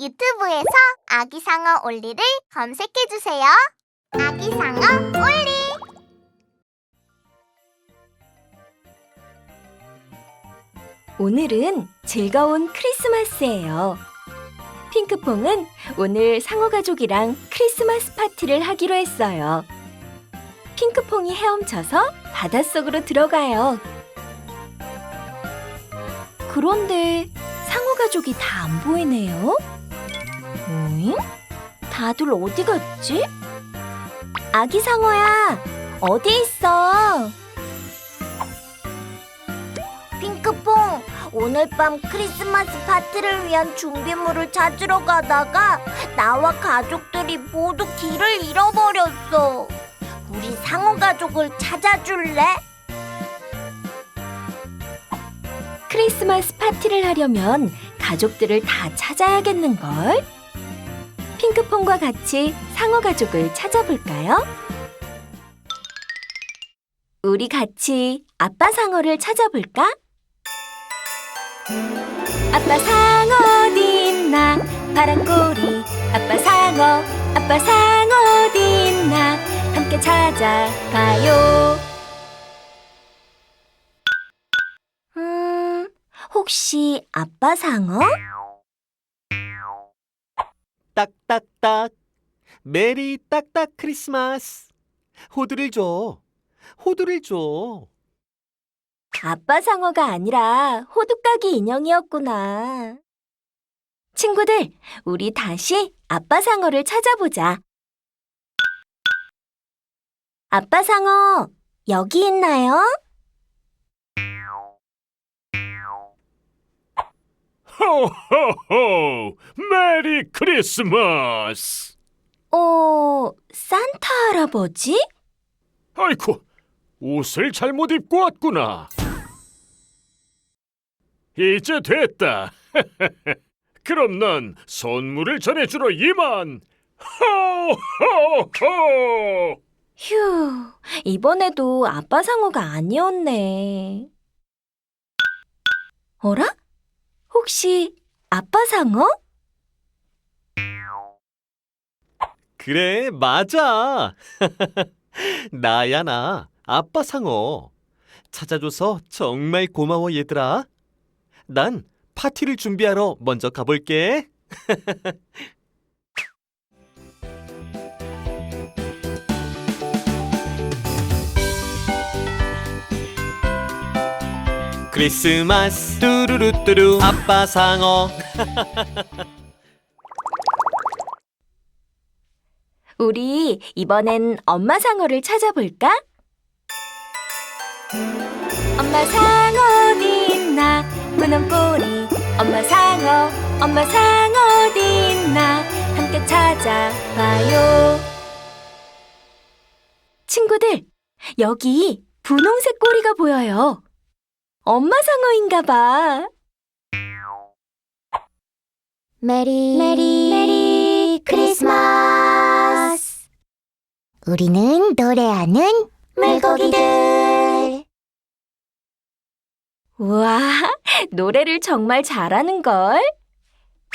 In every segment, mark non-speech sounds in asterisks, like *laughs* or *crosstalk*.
유튜브에서 아기상어 올리를 검색해주세요. 아기상어 올리! 오늘은 즐거운 크리스마스예요. 핑크퐁은 오늘 상어 가족이랑 크리스마스 파티를 하기로 했어요. 핑크퐁이 헤엄쳐서 바닷속으로 들어가요. 그런데 상어 가족이 다 안 보이네요. 오잉? 다들 어디 갔지? 아기 상어야, 어디 있어? 핑크퐁, 오늘 밤 크리스마스 파티를 위한 준비물을 찾으러 가다가 나와 가족들이 모두 길을 잃어버렸어. 우리 상어 가족을 찾아줄래? 크리스마스 파티를 하려면 가족들을 다 찾아야겠는걸? 핑크퐁과 같이 상어 가족을 찾아볼까요? 우리 같이 아빠 상어를 찾아볼까? 아빠 상어 어디 있나? 파란 꼬리 아빠 상어 아빠 상어 어디 있나? 함께 찾아봐요. 음, 혹시 아빠 상어? 딱딱딱 메리 딱딱 크리스마스 호두를 줘 호두를 줘 아빠 상어가 아니라 호두까기 인형이었구나. 친구들, 우리 다시 아빠 상어를 찾아보자. 아빠 상어, 여기 있나요? 호호호! 메리 크리스마스! 어, 산타 할아버지? 아이쿠, 옷을 잘못 입고 왔구나. 이제 됐다. *laughs* 그럼 넌 선물을 전해주러 이만. 호호호! 휴, 이번에도 아빠 상어가 아니었네. 어라? 혹시 아빠 상어? 그래 맞아. *laughs* 나야 나. 아빠 상어. 찾아줘서 정말 고마워 얘들아. 난 파티를 준비하러 먼저 가볼게 *laughs* 크리스마스 뚜루루뚜루 아빠 상어 *laughs* 우리 이번엔 엄마 상어를 찾아볼까? 엄마 상어 어디 있나? 분홍 꼬리 엄마 상어 엄마 상어 어디 있나? 함께 찾아봐요. 친구들, 여기 분홍색 꼬리가 보여요. 엄마 상어인가 봐. 메리 메리, 메리 크리스마스. 우리는 노래하는 물고기들. 우와, 노래를 정말 잘하는걸.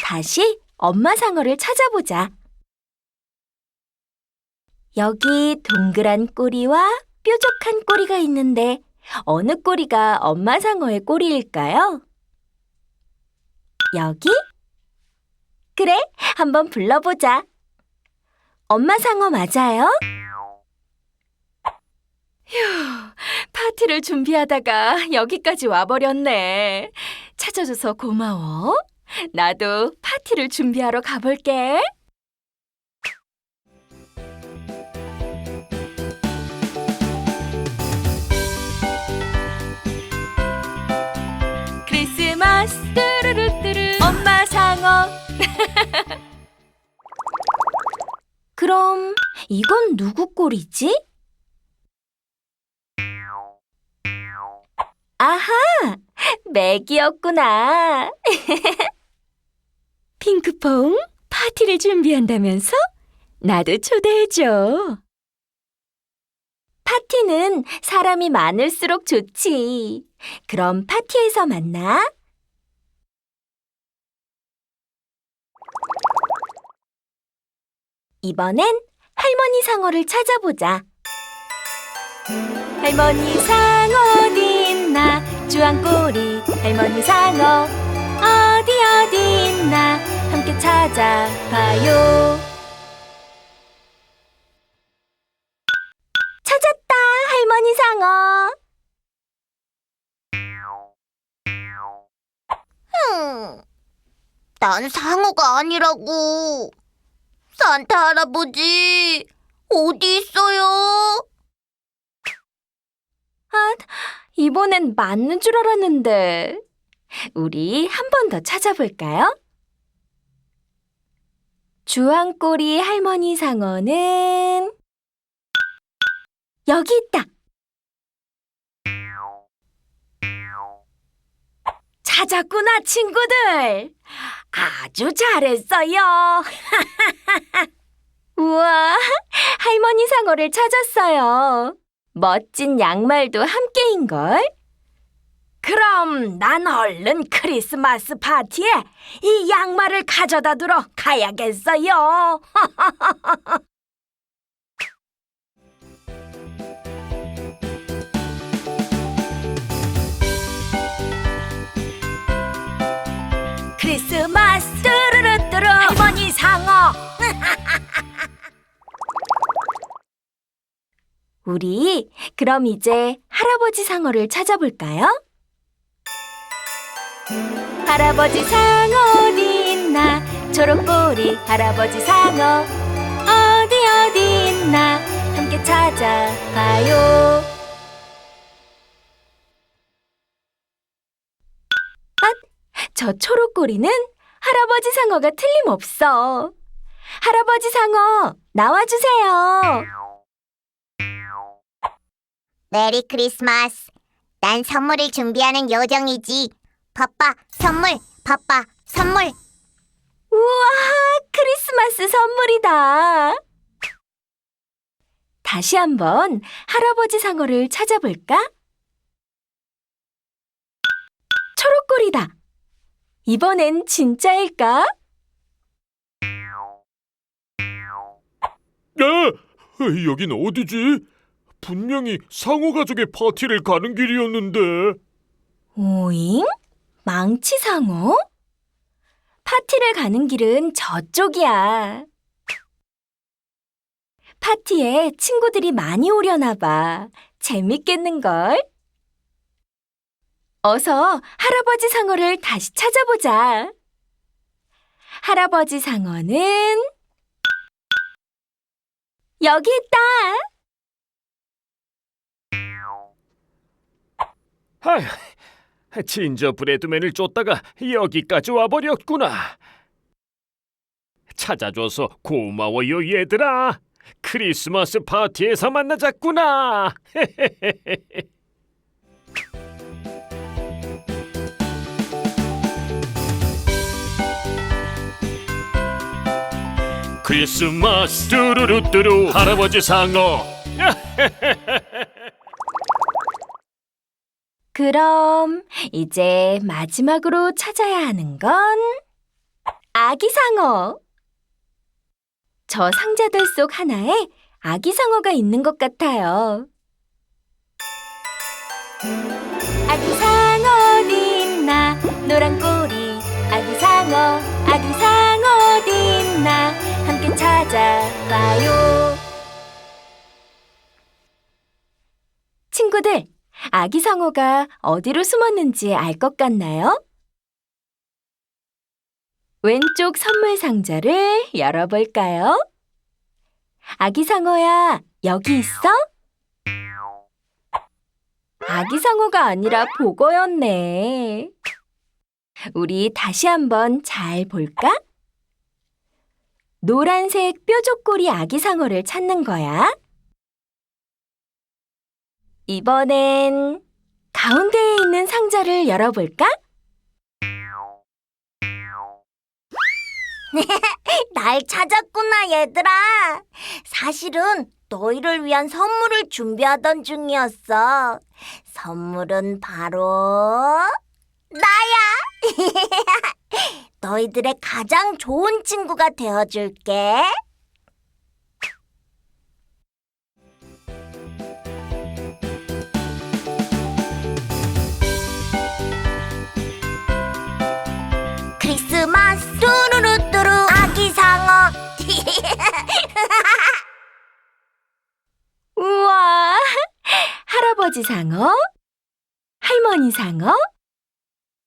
다시 엄마 상어를 찾아보자. 여기 동그란 꼬리와 뾰족한 꼬리가 있는데 어느 꼬리가 엄마 상어의 꼬리일까요? 여기? 그래, 한번 불러보자. 엄마 상어 맞아요? 휴, 파티를 준비하다가 여기까지 와버렸네. 찾아줘서 고마워. 나도 파티를 준비하러 가볼게. 그럼 이건 누구 꼴이지? 아하! 맥이었구나. *laughs* 핑크퐁, 파티를 준비한다면서? 나도 초대해줘. 파티는 사람이 많을수록 좋지. 그럼 파티에서 만나. 이번엔 할머니 상어를 찾아보자. 할머니 상어 어디 있나? 주황꼬리 할머니 상어 어디 어디 있나? 함께 찾아봐요. 찾았다, 할머니 상어. 음, 난 상어가 아니라고. 산타 할아버지, 어디 있어요? 아, 이번엔 맞는 줄 알았는데. 우리 한 번 더 찾아볼까요? 주황꼬리 할머니 상어는 여기 있다. 찾았구나, 친구들. 아주 잘했어요. *laughs* 우와, 할머니 상어를 찾았어요. 멋진 양말도 함께인걸? 그럼 난 얼른 크리스마스 파티에 이 양말을 가져다 두러 가야겠어요. *laughs* 우리 그럼 이제 할아버지 상어를 찾아볼까요? 할아버지 상어 어디 있나? 초록꼬리 할아버지 상어 어디 어디 있나? 함께 찾아봐요. 아, 저 초록꼬리는 할아버지 상어가 틀림없어. 할아버지 상어 나와주세요 메리 크리스마스. 난 선물을 준비하는 요정이지. 바빠, 선물, 바빠, 선물. 우와, 크리스마스 선물이다. 다시 한번 할아버지 상어를 찾아볼까? 초록꼬리다. 이번엔 진짜일까? 야, 여긴 어디지? 분명히 상어 가족의 파티를 가는 길이었는데. 오잉? 망치 상어? 파티를 가는 길은 저쪽이야. 파티에 친구들이 많이 오려나 봐. 재밌겠는걸? 어서 할아버지 상어를 다시 찾아보자. 할아버지 상어는 여기 있다. 아휴, 진저 브레드맨을 쫓다가 여기까지 와버렸구나. 찾아줘서 고마워요, 얘들아. 크리스마스 파티에서 만나자꾸나. *laughs* 크리스마스 뚜루루뚜루 할아버지 상어. *laughs* 그럼 이제 마지막으로 찾아야 하는 건 아기 상어. 저 상자들 속 하나에 아기 상어가 있는 것 같아요. 아기 상어 있나 노란 꼬리 아기 상어 아기 상어 있나 함께 찾아봐요. 친구들 아기 상어가 어디로 숨었는지 알 것 같나요? 왼쪽 선물 상자를 열어볼까요? 아기 상어야, 여기 있어? 아기 상어가 아니라 보거였네. 우리 다시 한번 잘 볼까? 노란색 뾰족꼬리 아기 상어를 찾는 거야. 이번엔 가운데에 있는 상자를 열어볼까? *laughs* 날 찾았구나, 얘들아. 사실은 너희를 위한 선물을 준비하던 중이었어. 선물은 바로 나야. *laughs* 너희들의 가장 좋은 친구가 되어줄게. 상어,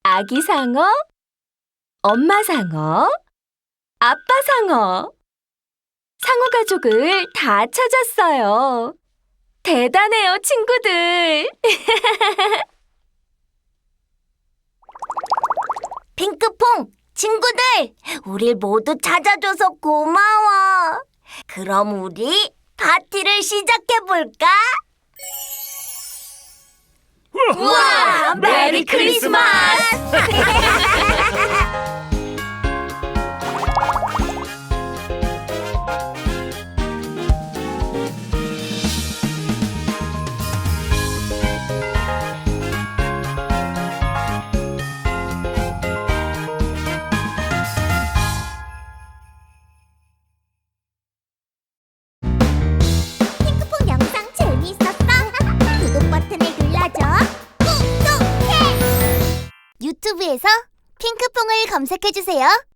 아기 상어, 엄마 상어, 아빠 상어. 상어 가족을 다 찾았어요. 대단해요, 친구들. *laughs* 핑크퐁, 친구들, 우릴 모두 찾아줘서 고마워. 그럼 우리 파티를 시작해볼까? 우와, 메 *laughs* 검색해주세요.